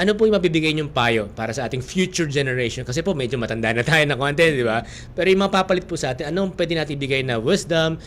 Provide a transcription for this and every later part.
ano po yung mabibigay niyong payo para sa ating future generation? Kasi po medyo matanda na tayo na content, di ba? Pero yung mapapalit po sa atin, anong pwede natin ibigay na wisdom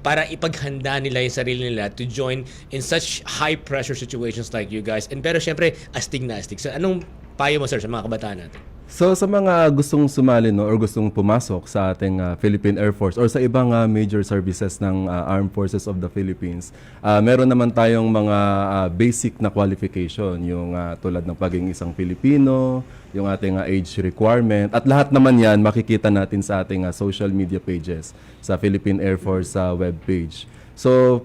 para ipaghanda nila yung sarili nila to join in such high pressure situations like you guys. And pero syempre, astig na astig. So anong payo mo sir sa mga kabataan natin? So sa mga gustong sumali no or gustong pumasok sa ating ah, Philippine Air Force or sa ibang ah, major services ng ah, Armed Forces of the Philippines, ah, meron naman tayong mga ah, basic na qualification, yung ah, tulad ng pagiging isang Pilipino, yung ating ah, age requirement at lahat naman 'yan makikita natin sa ating ah, social media pages sa Philippine Air Force sa webpage. So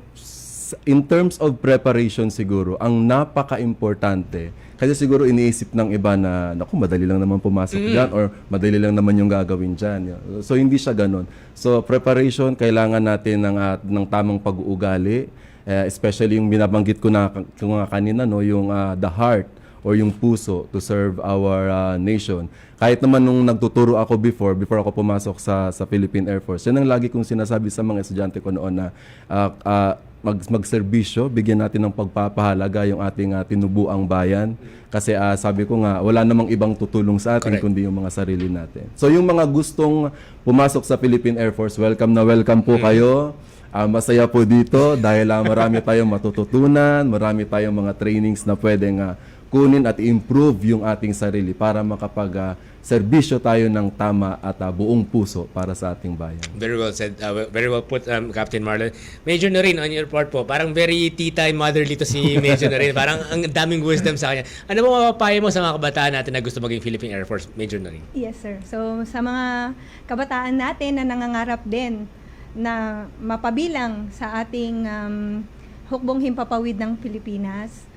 in terms of preparation siguro, ang napaka-importante kasi siguro iniisip ng iba na, naku, madali lang naman pumasok dyan or madali lang naman yung gagawin dyan. So, hindi siya ganun. So, preparation, kailangan natin ng, ah, ng tamang pag-uugali, eh, especially yung binabanggit ko na ko nga kanina, no, yung ah, the heart or yung puso to serve our ah, nation. Kahit naman nung nagtuturo ako before, before ako pumasok sa sa Philippine Air Force, yan ang lagi kong sinasabi sa mga estudyante ko noon na ah, ah, mag magserbisyo, bigyan natin ng pagpapahalaga yung ating ah, tinubuang bayan kasi ah, sabi ko nga wala namang ibang tutulong sa atin Correct. kundi yung mga sarili natin. So yung mga gustong pumasok sa Philippine Air Force, welcome na welcome po kayo. Ah, masaya po dito dahil ah, marami tayong matututunan, marami tayong mga trainings na pwedeng ah, kunin at improve yung ating sarili para makapag ah, serbisyo tayo ng tama at ah, buong puso para sa ating bayan. Very well said. Uh, very well put, um, Captain Marlon. Major na rin on your part po. Parang very tita and motherly to si Major na rin. Parang ang daming wisdom sa kanya. Ano mo mapapayo mo sa mga kabataan natin na gusto maging Philippine Air Force? Major na rin. Yes, sir. So, sa mga kabataan natin na nangangarap din na mapabilang sa ating um, hukbong himpapawid ng Pilipinas,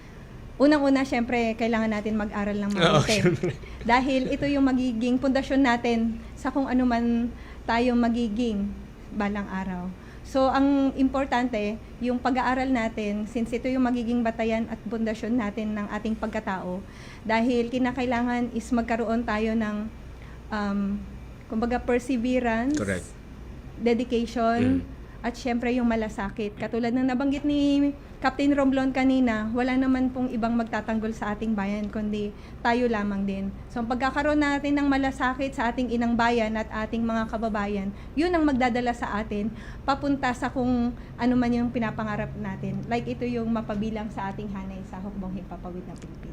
unang-una, syempre, kailangan natin mag-aral ng Oo, mabuti. syempre. Dahil ito yung magiging pundasyon natin sa kung ano man tayo magiging balang araw. So, ang importante, yung pag-aaral natin, since ito yung magiging batayan at pundasyon natin ng ating pagkatao, dahil kinakailangan is magkaroon tayo ng, um, kumbaga, perseverance, Correct. dedication, at syempre yung malasakit. Katulad ng nabanggit ni Captain Romblon kanina, wala naman pong ibang magtatanggol sa ating bayan, kundi tayo lamang din. So, ang pagkakaroon natin ng malasakit sa ating inang bayan at ating mga kababayan, yun ang magdadala sa atin papunta sa kung ano man yung pinapangarap natin. Like ito yung mapabilang sa ating hanay sa hukbong himpapawid ng Pilipinas.